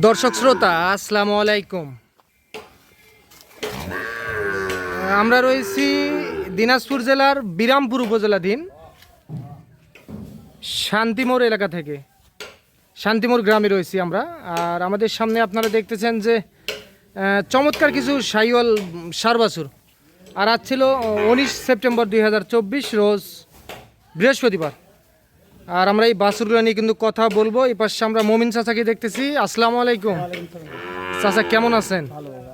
দর্শক শ্রোতা, আসসালামু আলাইকুম। আমরা রয়েছি দিনাজপুর জেলার বিরামপুর উপজেলাধীন শান্তিমোড় এলাকা থেকে। শান্তিমোড় গ্রামে রয়েছি আমরা। আর আমাদের সামনে আপনারা দেখতেছেন যে চমৎকার কিছু সাইওয়াল সারবাসুর আর আজ ছিল উনিশ সেপ্টেম্বর দু হাজার চব্বিশ, রোজ বৃহস্পতিবার। আর আমরা এই বাসুরগুলো নিয়ে কিন্তু কথা বলব। এই পাশে আমরা মমিন চাচাকে দেখতেছি। আসসালামু আলাইকুম। চাচা কেমন আছেন?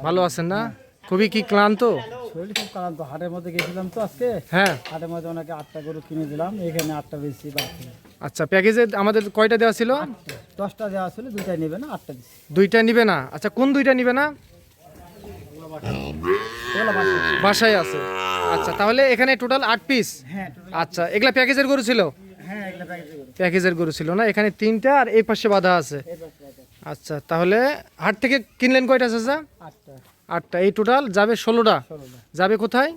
ভালো আছেন না? খুবই কি ক্লান্ত? শরীর খুব ক্লান্ত। হাটের মধ্যে গেছিলাম তো আজকে। হ্যাঁ। হাটের মধ্যে ওনাকে আটটা গরু কিনে দিলাম। এখানে আটটা বেশি বাকি। আচ্ছা প্যাকেজে আমাদের কয়টা দেওয়া ছিল? দশটা দেওয়া ছিল দুইটাই নেবে না আটটা দিচ্ছি দুইটা নিবে না? আচ্ছা কোন দুইটা নিবে না? বাসায় আছে। আচ্ছা তাহলে এখানে টোটাল আট পিস হ্যাঁ আচ্ছা এগুলা প্যাকেজের গরু ছিল? প্যাকেজের গরু ছিল না? এখানে তিনটা আর এই পাশে বাধা আছে। আচ্ছা তাহলে হাট থেকে কিনলেন কয়টা চাচা? আটটা। আটটা। এই টোটাল যাবে ষোলোটা? যাবে কোথায়?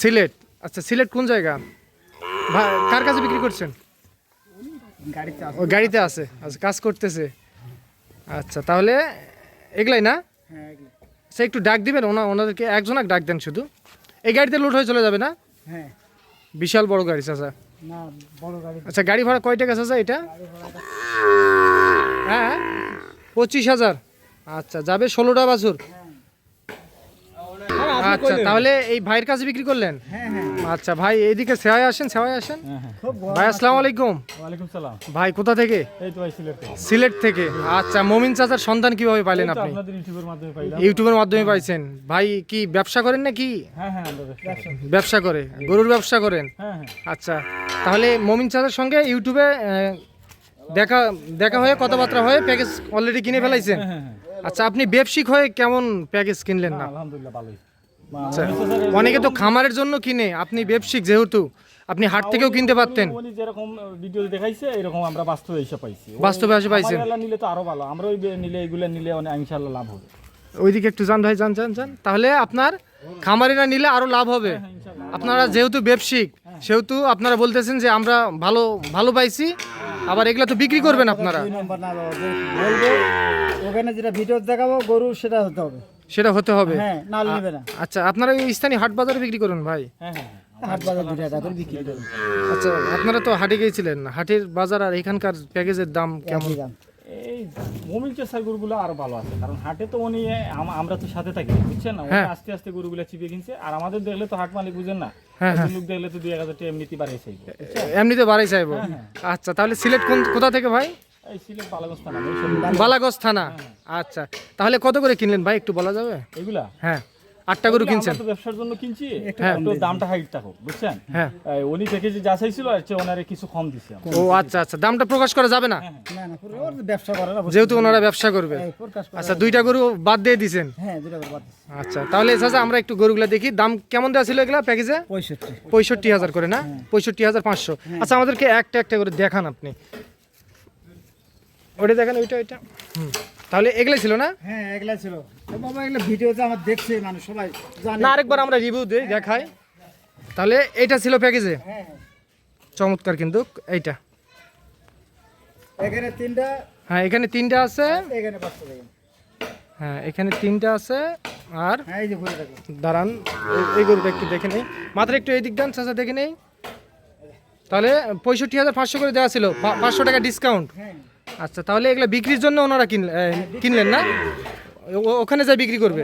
সিলেট। আচ্ছা সিলেট কোন জায়গা? কার কাছে বিক্রি করছেন? গাড়িতে আছে। ও গাড়িতে আছে। আচ্ছা কাজ করতেছে। আচ্ছা তাহলে এগুলাই না? হ্যাঁ এগুলো আচ্ছা একটু ডাক দিবেন ওনা ওনাদেরকে একজনক ডাক দেন শুধু। এই গাড়িতে লোড হয়ে চলে যাবে না? হ্যাঁ। বিশাল বড় গাড়ি চাচা। আচ্ছা গাড়ি ভাড়া কয় টাকা চাচা এটা? হ্যাঁ পঁচিশ হাজার। আচ্ছা যাবে ষোলোটা বাছুর। আচ্ছা তাহলে এই ভাইয়ের কাছে বিক্রি করলেন? হ্যাঁ হ্যাঁ। আচ্ছা ভাই এইদিকে সেওয়ায় আসেন সেওয়ায় আসেন। খুব ভাই আসসালামু আলাইকুম। সালাম। ভাই কোথা থেকে? এই তো ভাই সিলেট সিলেট থেকে। আচ্ছা মমিন চাচার সন্ধান কীভাবে পাইলেন আপনি? আপনাদের ইউটিউবের মাধ্যমে পাইলাম। ইউটিউবের মাধ্যমে পাইছেন। ভাই কি ব্যবসা করেন নাকি? হ্যাঁ হ্যাঁ ব্যবসা ব্যবসা করে গরুর ব্যবসা করেন? হ্যাঁ হ্যাঁ। আচ্ছা তাহলে মমিন চাচার সঙ্গে ইউটিউবে দেখা দেখা হয়ে কথাবার্তা হয়ে প্যাকেজ অলরেডি কিনে ফেলাইছেন। হ্যাঁ হ্যাঁ। আচ্ছা আপনি ব্যবসায়িক হয়ে কেমন প্যাকেজ কিনলেন না? আলহামদুলিল্লাহ ভালোই। অনেকে তো খামারের জন্য কিনে। আপনি ব্যবসায়িক যেহেতু আপনি হাট থেকেও কিনতে পারতেন। উনি যেরকম ভিডিও দেখাইছে এরকম আমরা বাস্তবে এসে পাইছি। বাস্তবে এসে পাইছেন? নিলে তো আরও ভালো। আমরা ওই নিলে এগুলো নিলে অনেক ইনশাল্লাহ লাভ হবে। ওইদিকে একটু যান ভাই যান যান যান। তাহলে আপনার খামারিরা নিলে আরও লাভ হবে। আপনারা যেহেতু ব্যবসায়িক সেহেতু আপনারা বলতেছেন যে আমরা ভালো ভালো পাইছি আবার এগুলা তো বিক্রি করবেন আপনারা। ওখানে যেটা ভিডিও দেখাবো গরু সেটা হতে হবে। সেটা হতে হবে। হ্যাঁ নাল নেবে না। আচ্ছা আপনারা এই স্থানীয় হাট বাজারে বিক্রি করুন ভাই। হ্যাঁ হ্যাঁ হাট বাজার দুটো টাকা করে বিক্রি করব আচ্ছা আপনারা তো হাটে গিয়েছিলেন। হাটের বাজার আর এখানকার প্যাকেজের দাম কেমন? দাম। এই মোমিন চেষ্টার গরুগুলো আরও ভালো আছে কারণ হাটে তো উনি আমরা তো সাথে থাকি বুঝছেন না? হ্যাঁ। আস্তে আস্তে গরুগুলো চিপে কিনছে আর আমাদের দেখলে তো হাট মালিক বুঝেন না। হ্যাঁ, লোক দেখলে তো দুই এক হাজার টাকা এমনিতে বাড়িয়েছে এমনিতে বাড়াই চাইব। আচ্ছা তাহলে সিলেট কোন কোথা থেকে ভাই? বালাগঞ্জ থানা বালাগঞ্জ। থানা? আচ্ছা তাহলে কত করে কিনলেন ভাই? একটু বলা যাবে? এগুলা? হ্যাঁ আটটা গরু কিনছেন। ব্যবসার জন্য কিনছি। হ্যাঁ। একটু দামটা হাইট থাকো বুঝছেন? হ্যাঁ। উনি থেকে যে যা চাইছিল আর চেয়ে ওনারে কিছু কম দিছি। ও আচ্ছা আচ্ছা। দামটা প্রকাশ করা যাবে না? না না পুরো ওর ব্যবসা করে না যেহেতু ওনারা ব্যবসা করবে। আচ্ছা দুইটা গরু বাদ দিয়ে দিছেন? হ্যাঁ দুটো করে বাদ আচ্ছা তাহলে চাচা আমরা একটু গরুগুলা দেখি। দাম কেমন দেওয়া ছিল এগুলা প্যাকেজে? পঁয়ষট্টি। পঁয়ষট্টি হাজার করে না? পঁয়ষট্টি হাজার পাঁচশো। আচ্ছা আমাদেরকে একটা একটা করে দেখান আপনি। ওটা দেখেন ওইটা ওইটা। তাহলে এগুলাই ছিল না? হ্যাঁ এগুলা ছিল। বাবা এগুলো ভিডিওতে আমার দেখছে মানুষ সবাই জানে। না আরেকবার আমরা রিভিউ দিই দেখাই। তাহলে এইটা ছিল প্যাকেজে হ্যাঁ। চমৎকার কিন্তু এইটা। এখানে তিনটা। হ্যাঁ এখানে তিনটা আছে। এখানে পাঁচটা দেখেন। হ্যাঁ এখানে তিনটা আছে আর হ্যাঁ দাঁড়ান এই- গরুটা একটু দেখে নেই। মাত্র একটু এই দিক ডান চাচা দেখে নেই। তাহলে পঁয়ষট্টি হাজার পাঁচশো করে দেওয়া ছিল পাঁচশো টাকা ডিসকাউন্ট হ্যাঁ। আচ্ছা তাহলে এগুলো বিক্রির জন্য ওনারা কিনলে এ, কিনলেন না? ওখানে যাই বিক্রি করবে?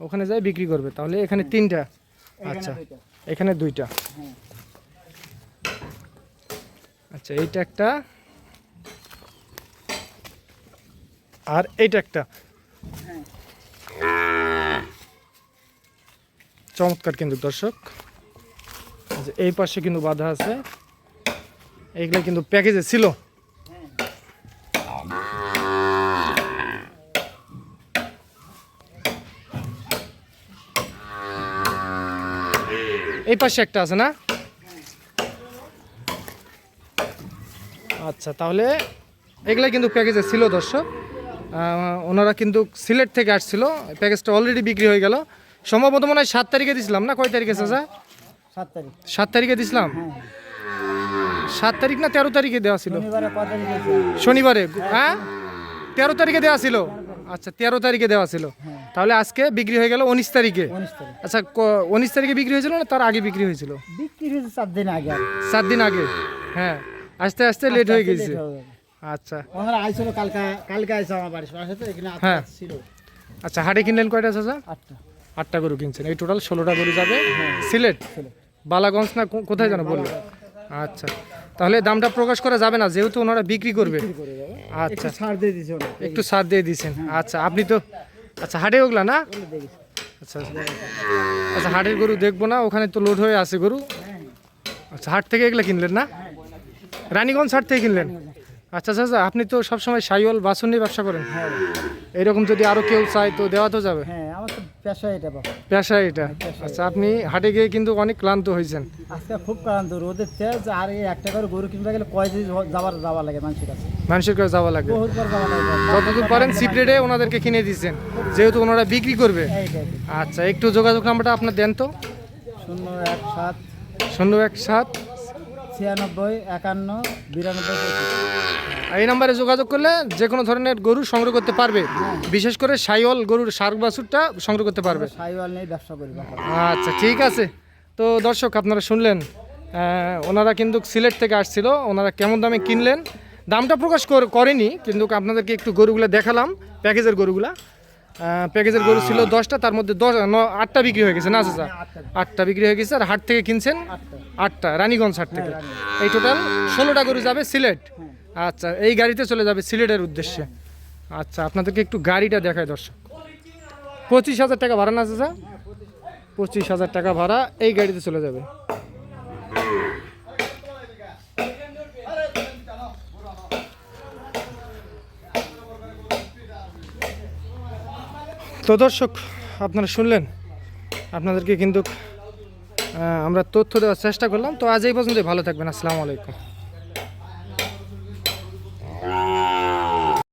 ওখানে যাই বিক্রি করবে তাহলে এখানে তিনটা। আচ্ছা এখানে দুইটা। হ্যাঁ। আচ্ছা এইটা একটা। আর এইটা একটা। চমৎকার কিন্তু দর্শক। এই পাশে কিন্তু বাধা আছে। এইগুলো কিন্তু প্যাকেজে ছিল। এই পাশে একটা আছে না? আচ্ছা তাহলে এগুলা কিন্তু প্যাকেজে ছিল দর্শক। ওনারা কিন্তু সিলেট থেকে আসছিল। প্যাকেজটা অলরেডি বিক্রি হয়ে গেল। সম্ভবত মনে হয় সাত তারিখে দিছিলাম না? কয় তারিখে চাচা? সাত তারিখ। সাত তারিখে দিছিলাম? হ্যাঁ। সাত তারিখ না তেরো তারিখে দেওয়া ছিল? শনিবারে হ্যাঁ? তেরো তারিখে দেওয়া ছিল? আচ্ছা তেরো তারিখে দেওয়া ছিল। তাহলে আজকে বিক্রি হয়ে গেল উনিশ তারিখে। উনিশ তারিখ। আচ্ছা উনিশ তারিখে বিক্রি হয়েছিল না তার আগে বিক্রি হয়েছিল? বিক্রি হয়েছে চার দিন আগে। সাত দিন আগে? হ্যাঁ আস্তে আস্তে লেট হয়ে গেছে। হয়ে। আচ্ছা। ওনারা আইছিল কালকা কালকে আইছে আমার বাড়ির পাশে তো এখানে হ্যাঁ। ছিল। আচ্ছা হাটে কিনলেন কয়টা চাচা? আটটা। আটটা গরু কিনছেন। এই টোটাল ষোলোটা গরু যাবে। সিলেট? বালাগঞ্জ না কোথায় যেন বলল? আচ্ছা। তাহলে দামটা প্রকাশ করা যাবে না যেহেতু ওনারা বিক্রি করবে। আচ্ছা। একটু ছাড় দিয়ে একটু দিয়েছেন আচ্ছা আপনি তো আচ্ছা হাটে ওগুলা না? আচ্ছা আচ্ছা। হাটের গরু দেখব না ওখানে তো লোড হয়ে আছে গরু। আচ্ছা হাট থেকে এগুলা কিনলেন না? রানীগঞ্জ হাট থেকে কিনলেন? আচ্ছা আচ্ছা আচ্ছা, আপনি তো সবসময় সাইওয়াল বাসন নিয়ে ব্যবসা করেন? হ্যাঁ এরকম যদি আরও কেউ চায় তো দেওয়া তো যাবে? হ্যাঁ আমার তো পেশা এটা বাবা। পেশা এটা? আচ্ছা আপনি হাটে গিয়ে কিন্তু অনেক ক্লান্ত হয়েছেন আজকে খুব ক্লান্ত রোদের তেজ আর এই একটা করে গরু কিনতে গেলে কয় দিন যাবার যাওয়া লাগে মানুষের কাছে? মানুষের কাছে যাওয়া লাগে। যাওয়া যতদূর পারেন সিপ্রেটে ওনাদেরকে কিনে দিয়েছেন যেহেতু ওনারা বিক্রি করবে। আচ্ছা একটু যোগাযোগ নাম্বারটা আপনার দেন তো। শূন্য এক সাত। শূন্য এক সাত ছিয়ানব্বই একান্ন বিরানব্বই এই নাম্বারে যোগাযোগ করলে যে কোনো ধরনের গরু সংগ্রহ করতে পারবে। বিশেষ করে সাইওয়াল গরুর শার্ক বাছুরটা সংগ্রহ করতে পারবে। সাইওয়াল নিয়ে ব্যবসা করি আচ্ছা ঠিক আছে। তো দর্শক আপনারা শুনলেন ওনারা কিন্তু সিলেট থেকে আসছিল ওনারা কেমন দামে কিনলেন? দামটা প্রকাশ কর- করেনি কিন্তু আপনাদেরকে একটু গরুগুলো দেখালাম প্যাকেজের গরুগুলা। প্যাকেজের গরু ছিল দশটা তার মধ্যে দশ ন- আটটা বিক্রি হয়ে গেছে না চাচা? আটটা বিক্রি। হয়ে গেছে আর হাট থেকে কিনছেন? আটটা। রানীগঞ্জ হাট থেকে। এই টোটাল ষোলোটা গরু যাবে সিলেট। আচ্ছা এই গাড়িতে চলে যাবে সিলেটের উদ্দেশ্যে। আচ্ছা আপনাদেরকে একটু গাড়িটা দেখায় দর্শক। পঁচিশ হাজার টাকা ভাড়া না চাচা? পঁচিশ হাজার টাকা ভাড়া এই গাড়িতে চলে যাবে। তো দর্শক, আপনারা শুনলেন, আপনাদেরকে কিন্তু আমরা তথ্য দেওয়ার চেষ্টা করলাম। তো আজ এই পর্যন্তই, ভালো থাকবেন, আসসালামু আলাইকুম।